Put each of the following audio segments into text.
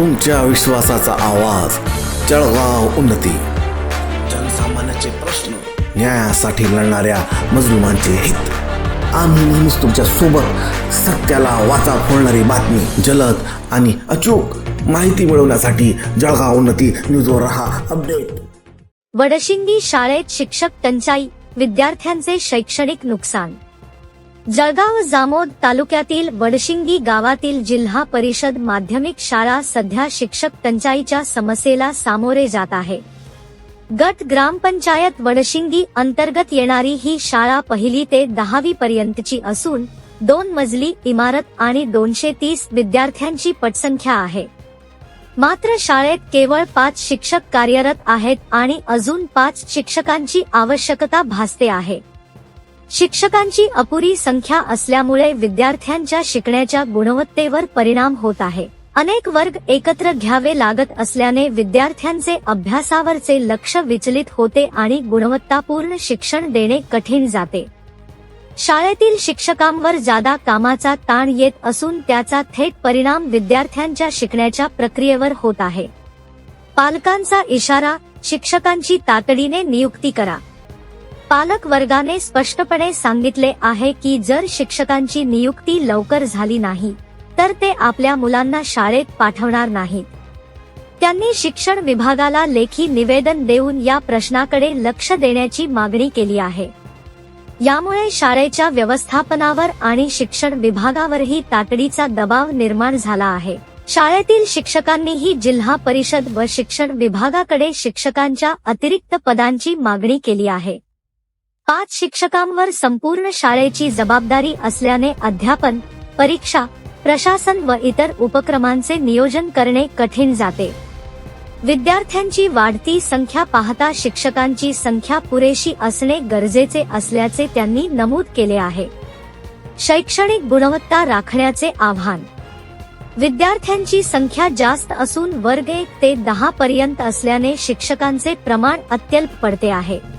तुमच्या विश्वासाचा आवाज. जळगाव उन्नती. जनसामान्याचे प्रश्न न्यायासाठी लढणाऱ्या मजलुमांचे हित. आम्ही नेहमीच तुमच्यासोबत सत्याला वाचा फोडणारी बातमी जलद आणि अचूक माहिती मिळवण्यासाठी जळगाव उन्नती न्यूजवर रहा अपडेट. वडशिंगी शाळेत शिक्षक टंचाई विद्यार्थ्यांचे शैक्षणिक नुकसान. जळगाव जामोद तालुक्यातील वडशिंगी गावातील जिल्हा परिषद माध्यमिक शाळा सध्या शिक्षक टंचाईच्या समस्येला सामोरे जात आहे. गट ग्रामपंचायत वडशिंगी अंतर्गत येणारी ही शाळा पहिली ते दहावी पर्यंतची असून दोन मजली इमारत आणि दोनशे तीस विद्यार्थ्यांची पटसंख्या आहे. मात्र शाळेत केवळ पाच शिक्षक कार्यरत आहेत आणि अजून पाच शिक्षकांची आवश्यकता भासते आहे. शिक्षकांची अपुरी संख्या असल्यामुळे विद्यार्थ्यांच्या शिकण्याच्या गुणवत्तेवर परिणाम होत आहे. अनेक वर्ग एकत्र घ्यावे लागत असल्याने विद्यार्थ्यांचे अभ्यासावरचे लक्ष विचलित होते आणि गुणवत्तापूर्ण शिक्षण देणे कठीण जाते. शाळेतील शिक्षकांवर जादा कामाचा ताण येत असून त्याचा थेट परिणाम विद्यार्थ्यांच्या शिकण्याच्या प्रक्रियेवर होत आहे. पालकांचा इशारा शिक्षकांची तातडीने नियुक्ती करा. पालक वर्गाने स्पष्टपणे सांगितले आहे की जर शिक्षकांची नियुक्ती लवकर झाली नाही तर ते आपल्या मुलांना शाळेत पाठवणार नाहीत. त्यांनी शिक्षण विभागाला लेखी निवेदन देऊन या प्रश्नाकडे लक्ष देण्याची मागणी केली आहे. यामुळे शाळेच्या व्यवस्थापनावर आणि शिक्षण विभागावरही तातडीचा दबाव निर्माण झाला आहे. शाळेतील शिक्षकांनीही जिल्हा परिषद व शिक्षण विभागाकडे शिक्षकांच्या अतिरिक्त पदांची मागणी केली आहे. पाच शिक्षकांवर संपूर्ण शाळेची जबाबदारी असल्याने अध्यापन परीक्षा प्रशासन व इतर उपक्रमांचे नियोजन करणे कठीण जाते. विद्यार्थ्यांची वाढती संख्या पाहता शिक्षकांची संख्या पुरेशी असणे गरजेचे असल्याचे त्यांनी नमूद केले आहे. शैक्षणिक गुणवत्ता राखण्याचे आव्हान. विद्यार्थ्यांची संख्या जास्त असून वर्ग एक ते दहा पर्यंत असल्याने शिक्षकांचे प्रमाण अत्यल्प पडते आहे.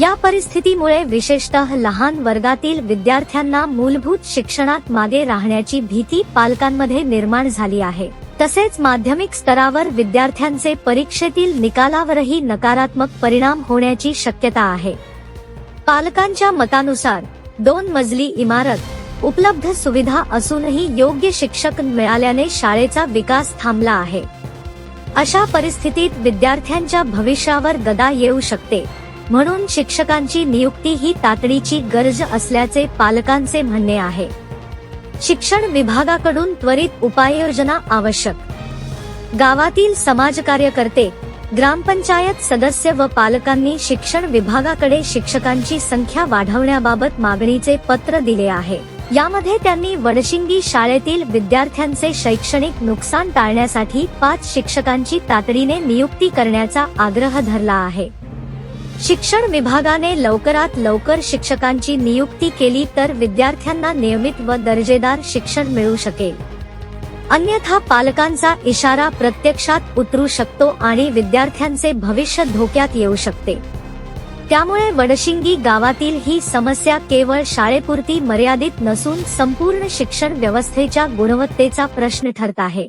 या परिस्थितीमुळे विशेषतः लहान वर्गातील विद्यार्थ्यांना मूलभूत शिक्षणात मागे राहण्याची भीती पालकांमध्ये निर्माण झाली आहे. तसेच माध्यमिक स्तरावर विद्यार्थ्यांचे परीक्षेतील निकालावरही नकारात्मक परिणाम होण्याची शक्यता आहे. पालकांच्या मतानुसार दोन मजली इमारत उपलब्ध सुविधा असूनही योग्य शिक्षक मिळाल्याने शाळेचा विकास थांबला आहे. अशा परिस्थितीत विद्यार्थ्यांच्या भविष्यावर गदा येऊ शकते. म्हणून शिक्षकांची नियुक्ती ही तातडीची गरज असल्याचे पालकांचे म्हणणे आहे. शिक्षण विभागाकडून त्वरित उपाययोजना आवश्यक. गावातील समाजकार्यकर्ते ग्रामपंचायत सदस्य व पालकांनी शिक्षण विभागाकडे शिक्षकांची संख्या वाढवण्याबाबत मागणीचे पत्र दिले आहे. यामध्ये त्यांनी वडशिंगी शाळेतील विद्यार्थ्यांचे शैक्षणिक नुकसान टाळण्यासाठी पाच शिक्षकांची तातडीने नियुक्ती करण्याचा आग्रह धरला आहे. शिक्षण विभागाने लवकरात लवकर शिक्षकांची नियुक्ती केली तर विद्यार्थ्यांना नियमित व दर्जेदार शिक्षण मिळू शकेल. अन्यथा पालकांचा इशारा प्रत्यक्षात उतरू शकतो आणि विद्यार्थ्यांचे भविष्य धोक्यात येऊ शकते. त्यामुळे वडशिंगी गावातील ही समस्या केवळ शाळेपुरती मर्यादित नसून संपूर्ण शिक्षण व्यवस्थेच्या गुणवत्तेचा प्रश्न ठरत आहे.